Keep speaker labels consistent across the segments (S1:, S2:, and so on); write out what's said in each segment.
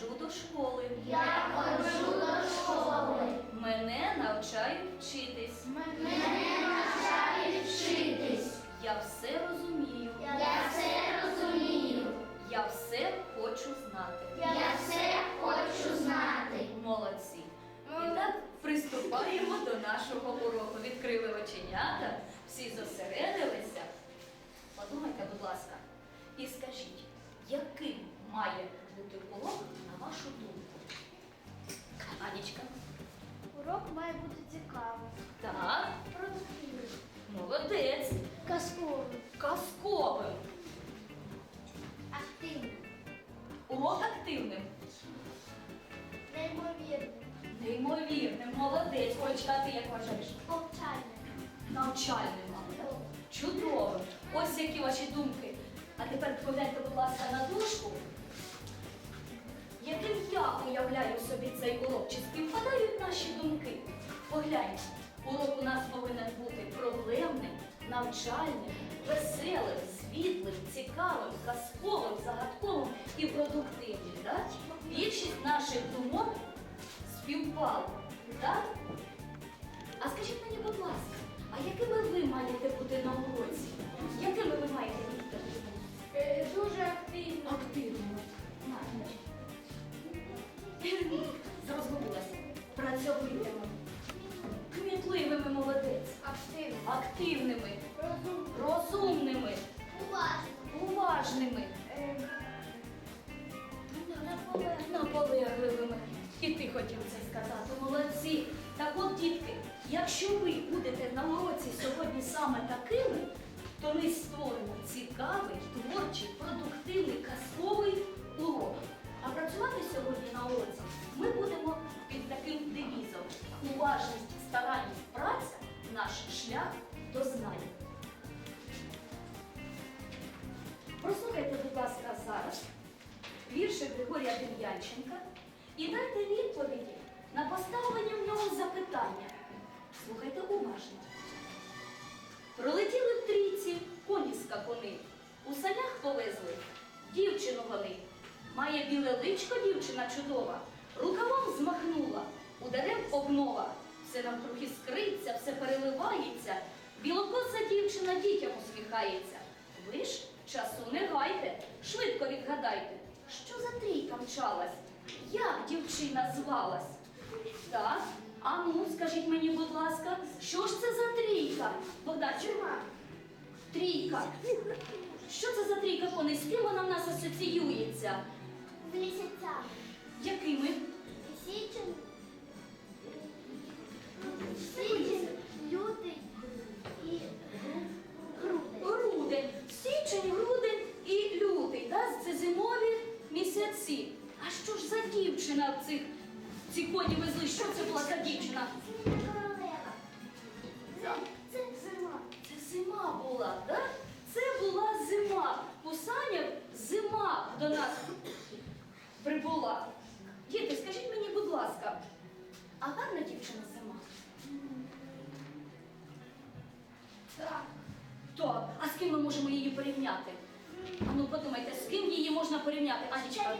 S1: ходжу до школи.
S2: я ходжу до школи,
S1: Мене навчають вчитись.
S2: мене навчають вчитись.
S1: Я все розумію.
S2: Я все розумію,
S1: Я все хочу знати.
S2: я все хочу знати.
S1: Молодці. І так приступаємо до нашого уроку. Відкрили оченята, всі зосередилися. Подумайте, будь ласка, і скажіть, яким має бути урок на вашу думку? Цей урок? Чи співпадають наші думки? Погляньте, урок у нас повинен бути проблемним, навчальним, веселим, світлим, цікавим, казковим, загадковим і продуктивним. Так? Більшість наших думок співпали. Так? А скажіть мені, будь ласка, а якими ви маєте бути на уроці? Якими ви маєте бути?
S2: Е, Дуже активним.
S1: Активними. Розгубилася. Працьовитими. Кмітливими молодець.
S2: Активним.
S1: Активними.
S2: Розумним.
S1: Розумними.
S2: Уважним.
S1: Уважними.
S2: Е,
S1: Наполегливими. І ти хотів це сказати. Молодці. Так от, дітки, якщо ви будете на уроці сьогодні саме такими, то ми створимо цікавий, творчий, продуктивний, казковий урок. А працювати сьогодні на уроці ми будемо під таким девізом. Уважність, старанність, праця наш шлях до знань. Прослухайте, будь ласка, зараз віршик Григорія Дем'янченка і дайте відповіді на поставлені в ньому запитання. Слухайте уважно. Пролетіли в трійці коні скакуни, у санях повезли дівчину вони. Має біле личко дівчина чудова, рукавом змахнула, у обнова. Все нам трохи скриться, все переливається. Білокоса дівчина дітям усміхається. Ви ж часу не гайте, швидко відгадайте, що за трійка мчалась, як дівчина звалась. Так, а ну скажіть мені, будь ласка, що ж це за трійка? Богданчик? Трійка. Що це за трійка коней? З ким вона в нас асоціюється?
S2: З місяцями.
S1: Якими?
S2: Січень.
S1: Так.
S2: Так,
S1: а з ким ми можемо її порівняти? А ну подумайте, з ким її можна порівняти? Анічка?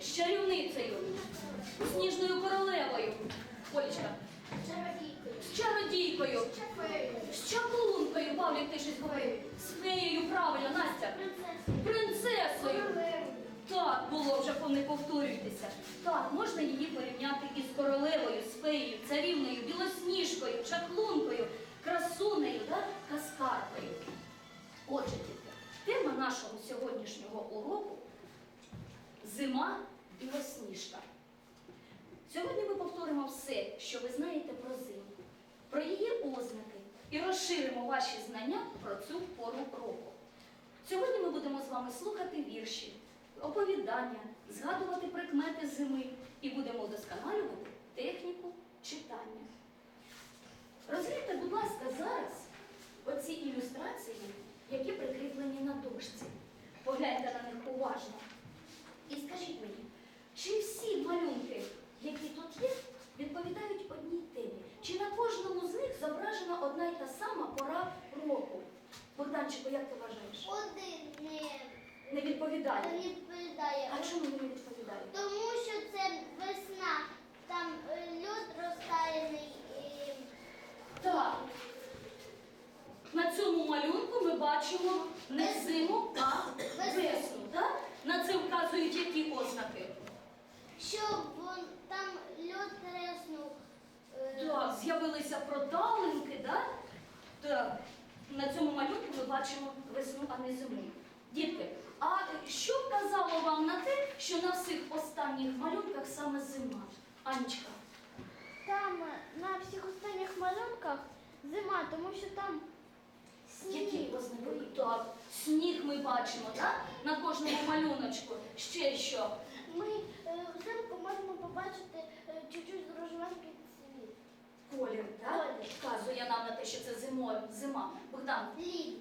S1: З чарівницею, з ніжною королевою.
S2: Чародійкою.
S1: з чародійкою, з чаклункою, Павлік, ти щось говорив. З феєю, правильно, Настя.
S2: Принцесою.
S1: Принцесою. Так, було вже, не повторюйтеся. Так, можна її порівняти із королевою, з феєю, царівною, білосніжкою, чаклункою, красунею, зима білосніжка. Сьогодні ми повторимо все, що ви знаєте про зиму. про її ознаки і розширимо ваші знання про цю пору року. Сьогодні ми будемо з вами слухати вірші, оповідання, згадувати прикмети зими і будемо вдосконалювати техніку читання. Розгляньте, будь ласка, зараз оці ілюстрації, які прикріплені на дошці. Погляньте на них уважно. І скажіть мені, чи всі малюнки, які тут є, відповідають одній темі? Чи на кожному з них зображена одна й та сама пора року? Богданчику, як ти вважаєш?
S2: Один не,
S1: Не відповідає.
S2: не відповідає.
S1: А чому не відповідає?
S2: Тому що це весна, там е, лід розтаяний. І...
S1: Так. На цьому малюнку ми бачимо не зиму, а весну. Так? Вказують які ознаки?
S2: Що вон, там лід треснув. е,
S1: Так, з'явилися проталинки, так? Так. На цьому малюнку ми бачимо весну, а не зиму. Дітки, а що вказало вам на те, що на всіх останніх малюнках саме зима? Анечка,
S3: Там е, на всіх останніх малюнках зима, тому що там
S1: які
S3: сніг.
S1: ознаки? Так, ми бачимо, так? На кожному малюночку. Ще що?
S3: Ми е, взимку можемо побачити е, чуть-чуть рожевенький цвіт.
S1: Колір, так? Вказує нам на те, що це зимою, зима. Богдан,
S2: Лід.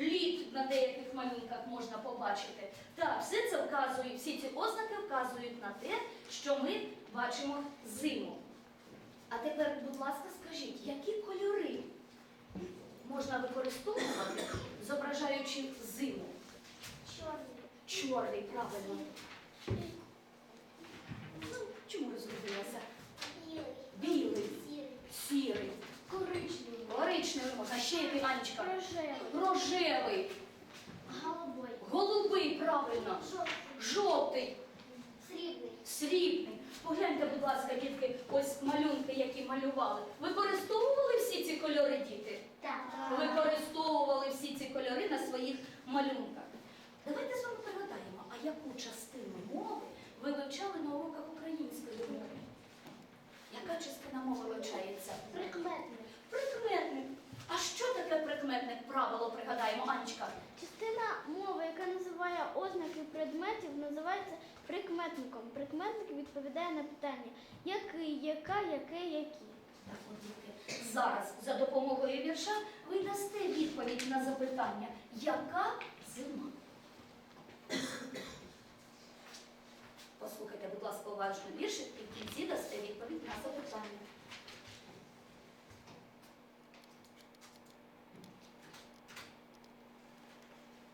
S1: лід на деяких малюнках можна побачити. Так, все це вказує, всі ці ознаки вказують на те, що ми бачимо зиму. А тепер, будь ласка, скажіть, які кольори можна використовувати, зображаючи?
S2: Чорний.
S1: Правильно. Ну, чому розробилася?
S2: Білий. Сірий.
S3: Коричневий.
S1: коричневий можна, ще який Анечка.
S3: Рожевий.
S2: Голубой.
S1: голубий, правильно,
S2: Жовтий.
S1: жовтий,
S2: Срібний.
S1: срібний. Погляньте, будь ласка, дітки, ось малюнки, які малювали. Використовували всі ці кольори, діти?
S2: Так.
S1: Використовували всі ці кольори на своїх малюнках. Давайте з вами пригадаємо, а яку частину мови ви вивчали на уроках української мови? Яка частина мови вивчається?
S2: Прикметник.
S1: Прикметник. А що таке прикметник? Правило пригадаємо, Анечка.
S3: Частина мови, яка називає ознаки предметів, називається прикметником. Прикметник відповідає на питання який, яка, яке, які.
S1: Так, от, дітки, зараз за допомогою вірша ви дасте відповідь на запитання, яка зима? Послухайте, будь ласка, уважно віршик і в кінці дасте відповідь на запитання.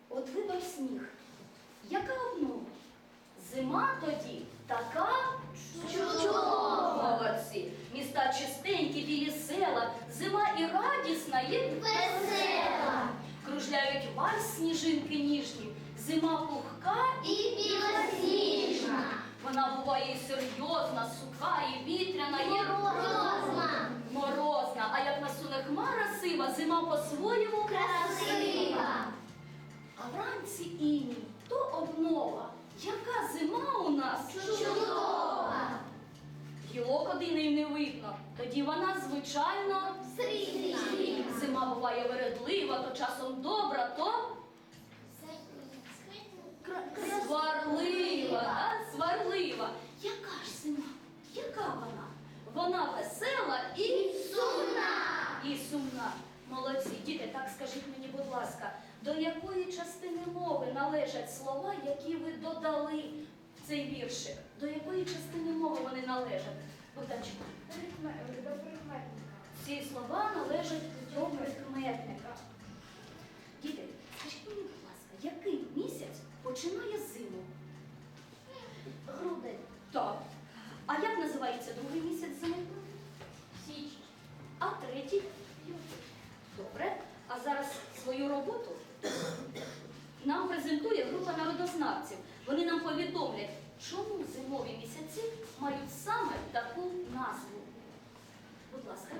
S1: От випав сніг. Яка обнова? Зима тоді така
S2: Чудова.
S1: Молодці. Міста чистенькі, білі села, зима і радісна, і
S2: Весела.
S1: кружляють вальс сніжинки ніжні, зима пухка,
S2: І білосніжна.
S1: вона буває і серйозна, суха, і вітряна, і
S2: Морозна.
S1: морозна. А як насуне хмара сива, зима по-своєму
S2: Красива.
S1: А вранці іній, то обнова. Яка зима у нас?
S2: Чудова.
S1: Гілок один не видно. Тоді вона, звичайно,
S2: Срібна.
S1: зима буває вередлива, то часом добра, то сварлива, а? сварлива. Яка ж зима? Яка вона? Вона весела і
S2: Сумна.
S1: і сумна. Молодці, діти, так скажіть мені, будь ласка, до якої частини мови належать слова, які ви додали в цей віршик? До якої частини мови вони належать? Богданчику.
S3: До прикметника.
S1: Ці слова належать до прикметника. Діти, скажіть мені, будь ласка, який місяць починає зиму?
S2: Грудень.
S1: Так. А як називається другий місяць зими?
S3: Січень.
S1: А третій? Добре. А зараз свою роботу нам презентує група народознавців. Вони нам повідомлять, чому зимові місяці мають саме таку назву. Будь ласка.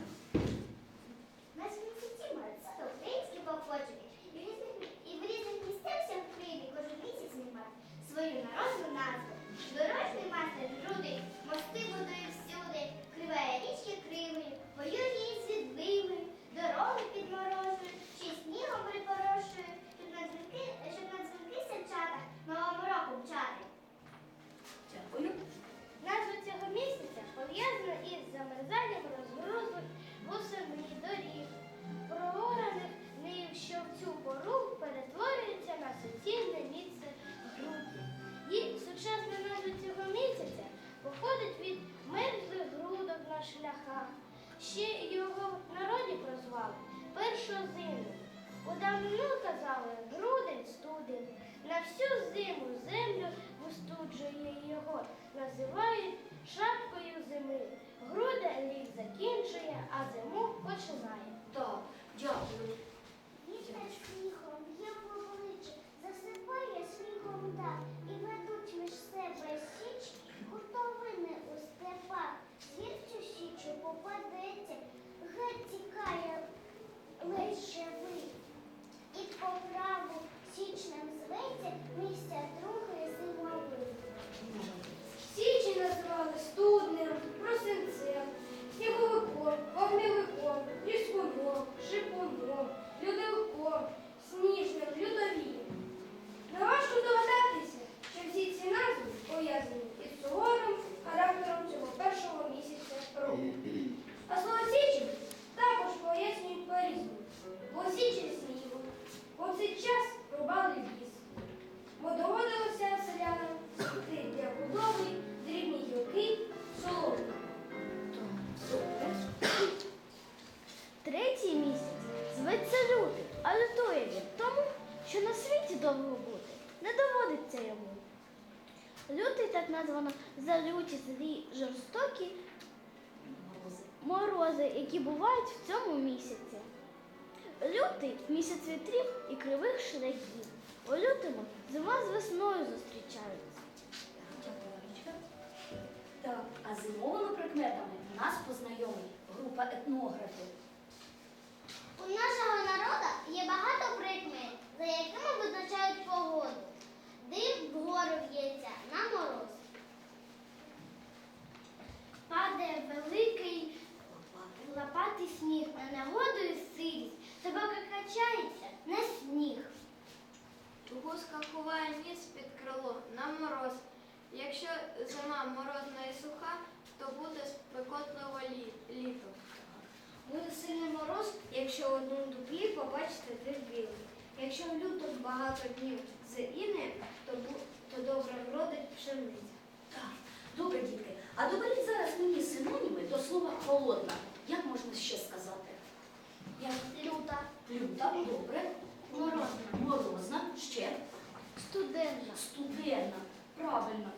S2: На
S3: шляхах. Ще його в народі прозвали першозиму. У давнину казали грудень студень. На всю зиму землю вистуджує його, називають шапкою зими. Грудень рік закінчує, а зиму починає.
S1: Так, дякую.
S2: Вітер сміхом б'є в обличчя, засипає сміхом дах і ведуть між себе січ, гуртовини у степах.
S1: Морози,
S3: які бувають в цьому місяці. Лютий місяць вітрів і кривих шляхів. У лютому зима з весною зустрічаються.
S1: Так, а зимовими прикметами нас познайомить група етнографів.
S2: У нашого народу є багато прикмет, за якими визначають погоду. Дим вгору в'ється на мороз.
S3: Падає великий лопатий сніг на нагоду і сирість. Собака качається на сніг.
S4: Гуска ховає ніс під крило на мороз. Якщо зима морозна і суха, то буде спекотливо лі- літо.
S3: Буде сильний мороз, якщо в одному дуплі побачите дві білих. Якщо в лютому багато днів з інеєм, то, бу- то добре вродить пшениця.
S1: Так, добре, дітки. А доберіть зараз мені синоніми до слова холодна. Як можна ще сказати? Як
S2: Люта.
S1: люта, добре.
S3: Морозна.
S1: Морозна, ще.
S3: Студенна.
S1: Студенна. Правильно.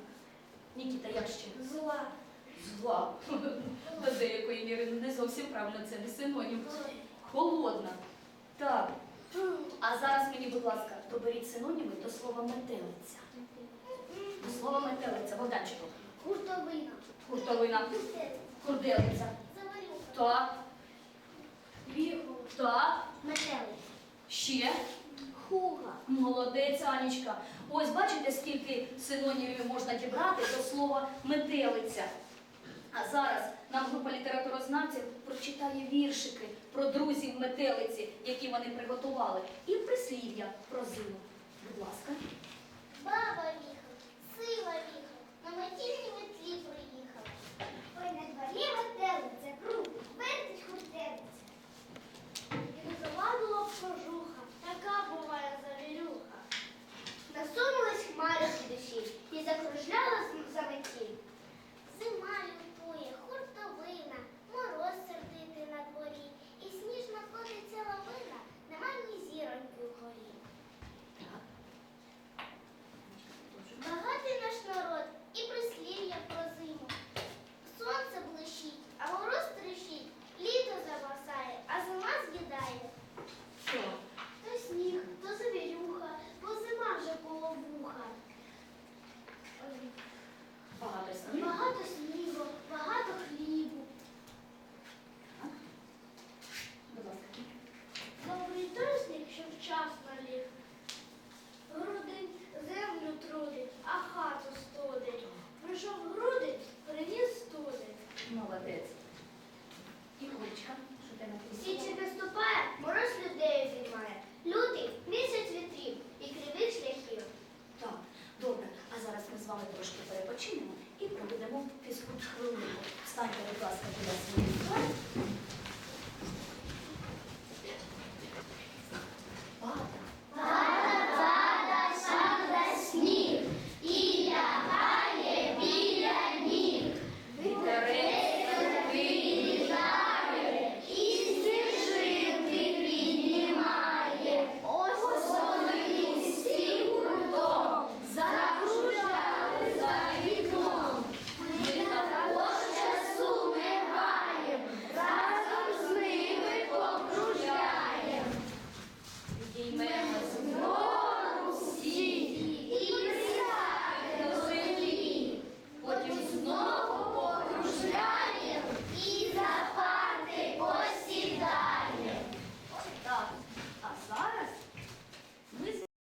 S1: Нікіта, як ще?
S3: Зла.
S1: Зла. До деякої міри не зовсім правильно, це не синонім. Холодна. Так. А зараз мені, будь ласка, доберіть синоніми до слова метелиця. До слова метелиця, Богданчику.
S2: Гуртовина.
S1: Хуртовина. Курделиця. Так.
S3: Віхол.
S1: Так.
S2: Метелиця.
S1: Ще.
S3: Хуга.
S1: Молодець, Анічка. Ось бачите, скільки синонімів можна дібрати до слова метелиця. А зараз нам група літературознавців прочитає віршики про друзів метелиці, які вони приготували, і прислів'я про зиму. Будь ласка.
S2: Баба